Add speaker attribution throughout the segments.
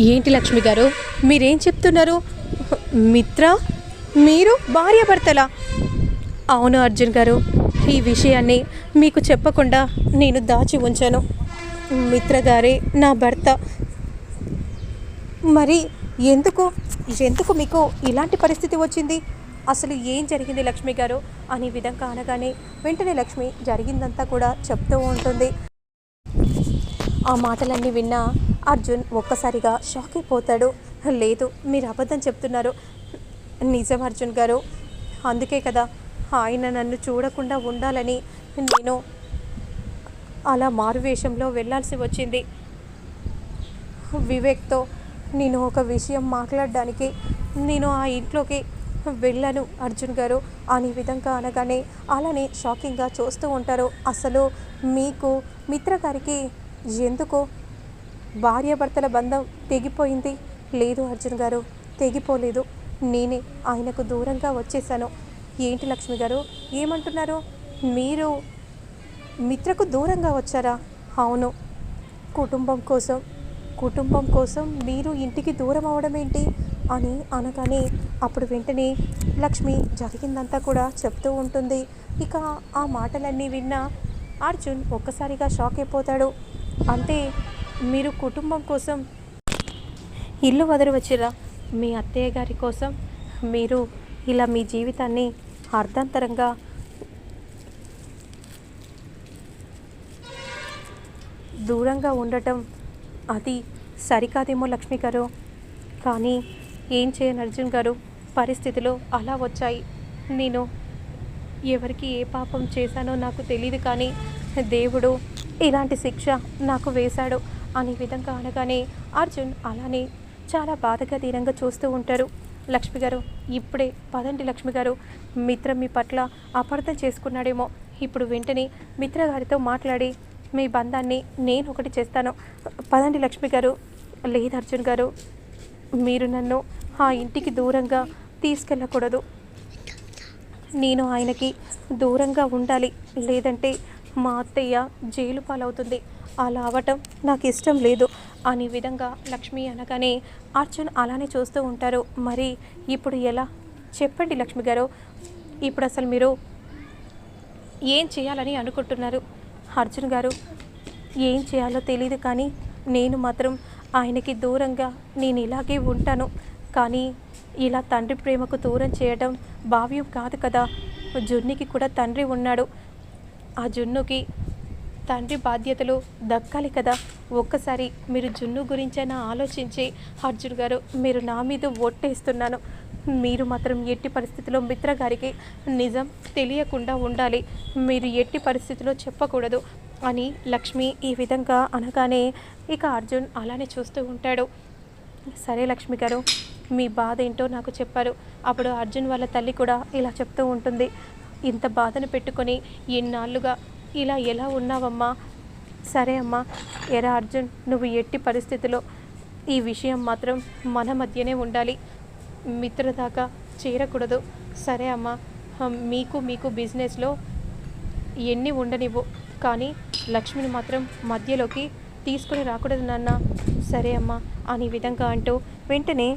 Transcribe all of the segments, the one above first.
Speaker 1: ఏంటి లక్ష్మి గారు? మీరేం చెప్తున్నారు? మిత్ర? మీరు భార్యాభర్తలా? అవును అర్జున్ గారు ఈ విషయాన్ని మీకు చెప్పకుండా నేను దాచి ఉంచాను. మిత్ర గారే నా భర్త. మరి ఎందుకు ఎందుకు మీకు ఇలాంటి పరిస్థితి వచ్చింది? అసలు ఏం జరిగింది లక్ష్మి గారు? అనే విధంగా అనగానే వెంటనే లక్ష్మి జరిగిందంతా కూడా చెప్తూ ఉంటుంది. ఆ మాటలన్నీ విన్నా అర్జున్ ఒక్కసారిగా షాక్ అయిపోతాడు లేదు మీరు అబద్ధం చెప్తున్నారు. నిజం అర్జున్ గారు. అందుకే కదా ఆయన నన్ను చూడకుండా ఉండాలని నేను అలా మారువేషంలో వెళ్ళాల్సి వచ్చింది. వివేక్తో నేను ఒక విషయం మాట్లాడడానికి నేను ఆ ఇంట్లోకి వెళ్ళాను అర్జున్ గారు. అనే విధంగా అనగానే అలానే షాకింగ్గా చూస్తూ ఉంటారు. అసలు మీకు మిత్ర గారికి ఎందుకు భార్యాభర్తల బంధం తెగిపోయింది. లేదు అర్జున్ గారు తెగిపోలేదు. నేనే ఆయనకు దూరంగా వచ్చేసాను ఏంటి లక్ష్మి గారు ఏమంటున్నారు? మీరు మిత్రకు దూరంగా వచ్చారా? అవును. కుటుంబం కోసం కుటుంబం కోసం మీరు ఇంటికి దూరం అవడం ఏంటి? అని అనగానే అప్పుడు వెంటనే లక్ష్మి జరిగిందంతా కూడా చెప్తూ ఉంటుంది. ఇక ఆ మాటలన్నీ విన్న అర్జున్ ఒక్కసారిగా షాక్ అయిపోతాడు. అంటే మీరు కుటుంబం కోసం ఇల్లు వదిలి వచ్చిరా మీ అత్తయ్య గారి కోసం మీరు ఇలా మీ జీవితాన్ని అర్ధంతరంగా దూరంగా ఉండటం అది సరికాదేమో లక్ష్మి గారు. కానీ ఏం చేయను అర్జున్ గారు? పరిస్థితులు అలా వచ్చాయి. నేను ఎవరికి ఏ పాపం చేశానో నాకు తెలియదు కానీ దేవుడు ఇలాంటి శిక్ష నాకు వేశాడు. అనే విధంగా అనగానే అర్జున్ అలానే చాలా బాధగా తీరంగా చూస్తూ ఉంటారు. లక్ష్మి గారు ఇప్పుడే పదండి లక్ష్మి గారు. మిత్ర మీ పట్ల అపార్థం చేసుకున్నాడేమో. ఇప్పుడు వెంటనే మిత్ర గారితో మాట్లాడి మీ బంధాన్ని నేను ఒకటి చేస్తాను. పదండి లక్ష్మి గారు. లేదు అర్జున్ గారు మీరు నన్ను ఆ ఇంటికి దూరంగా తీసుకెళ్ళకూడదు. నేను ఆయనకి దూరంగా ఉండాలి. లేదంటే మా అత్తయ్య జైలు పాలవుతుంది. అలా అవ్వటం నాకు ఇష్టం లేదు. అనే విధంగా లక్ష్మి అనగానే అర్జున్ అలానే చూస్తూ ఉంటారు. మరి ఇప్పుడు ఎలా? చెప్పండి లక్ష్మి గారు. ఇప్పుడు అసలు మీరు ఏం చేయాలని అనుకుంటున్నారు? అర్జున్ గారు ఏం చేయాలో తెలియదు కానీ నేను మాత్రం ఆయనకి దూరంగా నేను ఇలాగే ఉంటాను. కానీ ఇలా తండ్రి ప్రేమకు దూరం చేయడం భావ్యం కాదు కదా. జున్నికి కూడా తండ్రి ఉన్నాడు. ఆ జున్నుకి తండ్రి బాధ్యతలు దక్కాలి కదా. ఒక్కసారి మీరు జున్ను గురించైనా ఆలోచించి అర్జున్ గారు మీరు నా మీద ఓట్టేస్తున్నాను మీరు మాత్రం ఎట్టి పరిస్థితిలో మిత్ర గారికి నిజం తెలియకుండా ఉండాలి. మీరు ఎట్టి పరిస్థితిలో చెప్పకూడదు అని లక్ష్మి ఈ విధంగా అనగానే ఇక అర్జున్ అలానే చూస్తూ ఉంటాడు. సరే లక్ష్మి గారు మీ బాధ ఏంటో నాకు చెప్పారు. అప్పుడు అర్జున్ వాళ్ళ తల్లి కూడా ఇలా చెప్తూ ఉంటుంది. ఇంత బాధను పెట్టుకొని ఇన్నాళ్ళుగా ఇలా ఎలా ఉన్నావమ్మా? సరే అమ్మా. ఎరా అర్జున్ నువ్వు ఎట్టి పరిస్థితిలో ఈ విషయం మాత్రం మన మధ్యనే ఉండాలి. మిత్ర దాకా చేరకూడదు. సరే అమ్మా. మీకు మీకు బిజినెస్లో ఎన్ని ఉండనివ్వు. కానీ లక్ష్మిని మాత్రం మధ్యలోకి తీసుకుని రాకూడదు నాన్న. సరే అమ్మా. అని విధంగా అంటూ వెంటనే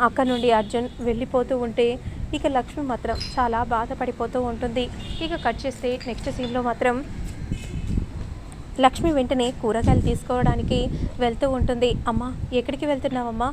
Speaker 1: అక్కడ నుండి అర్జున్ వెళ్ళిపోతూ ఉంటే ఇక లక్ష్మి మాత్రం చాలా బాధపడిపోతూ ఉంటుంది. ఇక కట్ చేస్తే నెక్స్ట్ సీన్లో మాత్రం లక్ష్మి వెంటనే కూరగాయలు తీసుకోవడానికి వెళ్తూ ఉంటుంది. అమ్మా ఎక్కడికి వెళ్తున్నావమ్మా?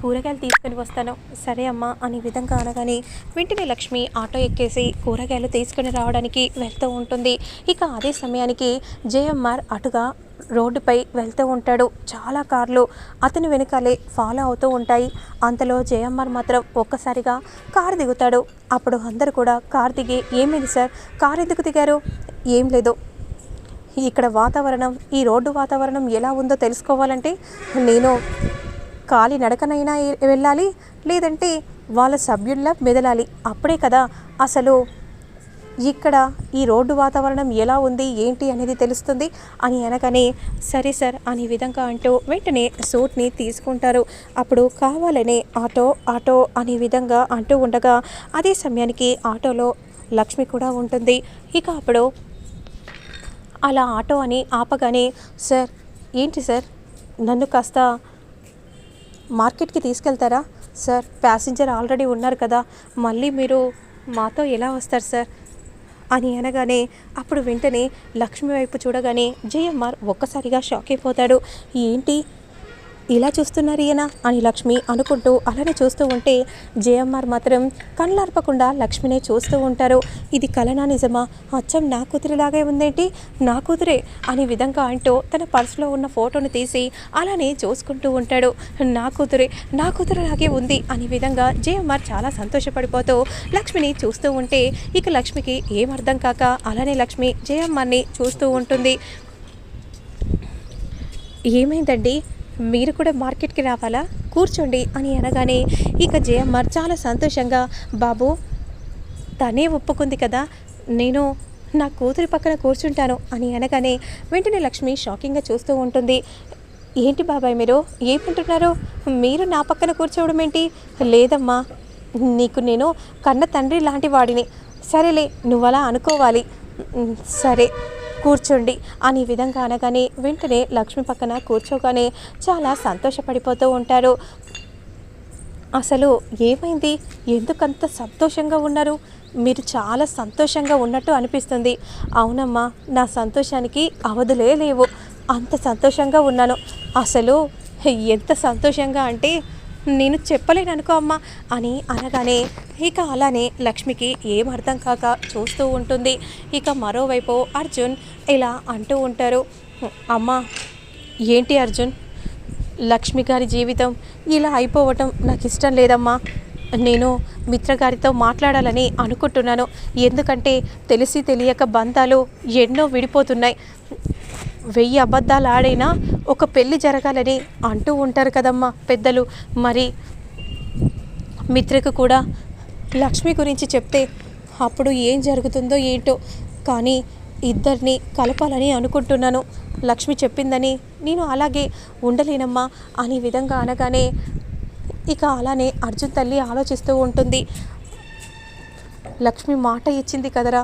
Speaker 1: కూరగాయలు తీసుకొని వస్తాను. సరే అమ్మా అనే విధంగా అనగానే వెంటనే లక్ష్మి ఆటో ఎక్కేసి కూరగాయలు తీసుకొని రావడానికి వెళ్తూ ఉంటుంది. ఇక అదే సమయానికి జేఎంఆర్ అటుగా రోడ్డుపై వెళ్తూ ఉంటాడు. చాలా కార్లు అతని వెనకాలే ఫాలో అవుతూ ఉంటాయి. అంతలో జయమ్మర్ మాత్రం ఒక్కసారిగా కారు దిగుతాడు. అప్పుడు అందరు కూడా కారు దిగి ఏమైంది సార్? కారు ఎందుకు దిగారు? ఏం లేదు. ఇక్కడ వాతావరణం ఈ రోడ్డు వాతావరణం ఎలా ఉందో తెలుసుకోవాలంటే నేను కాలి నడకనైనా వెళ్ళాలి లేదంటే వాళ్ళ సభ్యుల్లా మెదలాలి. అప్పుడే కదా అసలు ఇక్కడ ఈ రోడ్డు వాతావరణం ఎలా ఉంది ఏంటి అనేది తెలుస్తుంది అని అనగానే సరే సార్ అనే విధంగా అంటూ వెంటనే సూట్ని తీసుకుంటారు. అప్పుడు కావాలనే ఆటో ఆటో అనే విధంగా అంటూ ఉండగా అదే సమయానికి ఆటోలో లక్ష్మి కూడా ఉంటుంది. ఇక అప్పుడు అలా ఆటో అని ఆపగానే సార్ ఏంటి సార్? నన్ను కాస్త మార్కెట్కి తీసుకెళ్తారా? సార్ ప్యాసింజర్ ఆల్రెడీ ఉన్నారు కదా మళ్ళీ మీరు మాతో ఎలా వస్తారు సార్? అని అనగానే అప్పుడు వెంటనే లక్ష్మి వైపు చూడగానే జయమ్మార్ ఒక్కసారిగా షాక్ అయిపోతాడు. ఏంటి? ఇలా చూస్తున్నారు ఈయన అని లక్ష్మి అనుకుంటూ అలానే చూస్తూ ఉంటే జేఎంఆర్ మాత్రం కళ్ళార్పకుండా లక్ష్మినే చూస్తూ ఉంటారు. ఇది కలనా నిజమా? అచ్చం నా కూతురిలాగే ఉందేంటి? నా కూతురే అనే విధంగా అంటూ తన పర్సులో ఉన్న ఫోటోను తీసి అలానే చూసుకుంటూ ఉంటాడు. నా కూతురే నా కూతురులాగే ఉంది అనే విధంగా జేఎంఆర్ చాలా సంతోషపడిపోతూ లక్ష్మిని చూస్తూ ఉంటే ఇక లక్ష్మికి ఏం అర్థం కాక అలానే లక్ష్మి జయమ్మర్ని చూస్తూ ఉంటుంది. ఏమైందండి? మీరు కూడా మార్కెట్కి రావాలా? కూర్చోండి అని అనగానే ఇక జయమ్మర్ చాలా సంతోషంగా బాబు తనే ఒప్పుకుంది కదా నేను నా కూతురి పక్కన కూర్చుంటాను అని అనగానే వెంటనే లక్ష్మి షాకింగ్గా చూస్తూ ఉంటుంది. ఏంటి బాబాయ్ మీరు? ఏమంటున్నారు? మీరు నా పక్కన కూర్చోవడం ఏంటి? లేదమ్మా నీకు నేను కన్న తండ్రి లాంటి వాడిని. సరేలే నువ్వు అలా అనుకోవాలి. సరే కూర్చోండి అని విధంగా అనగానే వెంటనే లక్ష్మి పక్కన కూర్చోగానే చాలా సంతోషపడిపోతూ ఉంటారు. అసలు ఏమైంది? ఎందుకంత సంతోషంగా ఉన్నారు? మీరు చాలా సంతోషంగా ఉన్నట్టు అనిపిస్తుంది. అవునమ్మా నా సంతోషానికి అవధులే లేవు. అంత సంతోషంగా ఉన్నాను. అసలు ఎంత సంతోషంగా అంటే నేను చెప్పలేను అనుకో అమ్మా అని అనగానే ఇక అలానే లక్ష్మికి ఏం అర్థం కాక చూస్తూ ఉంటుంది. ఇక మరోవైపు అర్జున్ ఇలా అంటూ ఉంటారు. అమ్మా ఏంటి అర్జున్? లక్ష్మి గారి జీవితం ఇలా అయిపోవటం నాకు ఇష్టం లేదమ్మా. నేను మిత్రగారితో మాట్లాడాలని అనుకుంటున్నాను. ఎందుకంటే తెలిసి తెలియక బంధాలు ఎన్నో విడిపోతున్నాయి. వెయ్యి అబద్ధాలు ఆడైనా ఒక పెళ్ళి జరగాలని అంటూ ఉంటారు కదమ్మా పెద్దలు. మరి మిత్రకు కూడా లక్ష్మి గురించి చెప్తే అప్పుడు ఏం జరుగుతుందో ఏంటో. కానీ ఇద్దరిని కలపాలని అనుకుంటున్నాను. లక్ష్మి చెప్పిందని నేను అలాగే ఉండలేనమ్మా అనే విధంగా అనగానే ఇక అలానే అర్జున్ తల్లి ఆలోచిస్తూ ఉంటుంది. లక్ష్మి మాట ఇచ్చింది కదరా.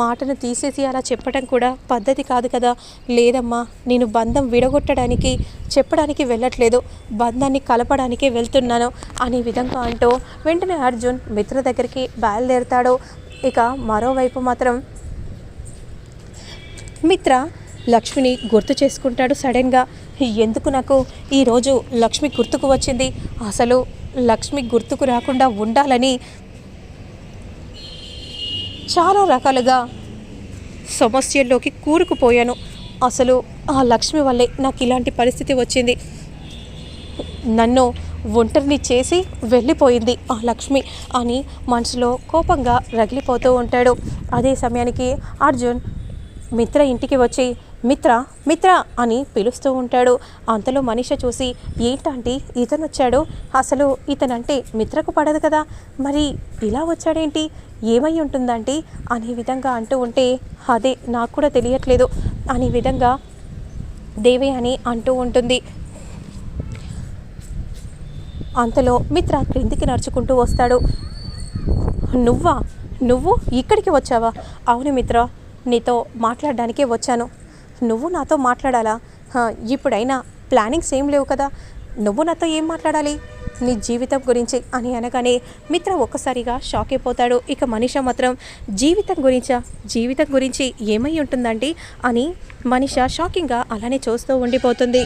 Speaker 1: మాటను తీసేసి అలా చెప్పడం కూడా పద్ధతి కాదు కదా. లేదమ్మా నేను బంధం విడగొట్టడానికి చెప్పడానికి వెళ్ళట్లేదు. బంధాన్ని కలపడానికే వెళ్తున్నాను అనే విధంగా అంటూ వెంటనే అర్జున్ మిత్ర దగ్గరికి బయలుదేరుతాడు. ఇక మరోవైపు మాత్రం మిత్ర లక్ష్మిని గుర్తు చేసుకుంటాడు సడన్గా. ఎందుకు నాకు ఈరోజు లక్ష్మి గుర్తుకు వచ్చింది? అసలు లక్ష్మి గుర్తుకు రాకుండా ఉండాలని చాలా రకాలుగా సమస్యల్లోకి కూరుకుపోయాను. అసలు ఆ లక్ష్మి వల్లే నాకు ఇలాంటి పరిస్థితి వచ్చింది. నన్ను ఒంటరిని చేసి వెళ్ళిపోయింది ఆ లక్ష్మి అని మనసులో కోపంగా రగిలిపోతూ ఉంటాడు. అదే సమయానికి అర్జున్ మిత్ర ఇంటికి వచ్చి మిత్ర మిత్ర అని పిలుస్తూ ఉంటాడు. అంతలో మనిష చూసి ఏంటంటే ఇతను వచ్చాడు? అసలు ఇతనంటే మిత్రకు పడదు కదా? మరి ఇలా వచ్చాడేంటి? ఏమై ఉంటుందంటే? అనే విధంగా అంటూ ఉంటే అదే నాకు కూడా తెలియట్లేదు అనే విధంగా దేవి అని అంటూ ఉంటుంది. అంతలో మిత్ర క్రిందికి నడుచుకుంటూ వస్తాడు. నువ్వా? నువ్వు ఇక్కడికి వచ్చావా? అవును మిత్ర నీతో మాట్లాడడానికే వచ్చాను. నువ్వు నాతో మాట్లాడాలా? ఇప్పుడైనా ప్లానింగ్స్ ఏం లేవు కదా. నువ్వు నాతో ఏం మాట్లాడాలి? నీ జీవితం గురించి అని అనగానే మిత్ర ఒక్కసారిగా షాక్ అయిపోతాడు. ఇక మనిష మాత్రం జీవితం గురించా? జీవితం గురించి ఏమై ఉంటుందండి? అని మనిష షాకింగ్గా అలానే చూస్తూ ఉండిపోతుంది.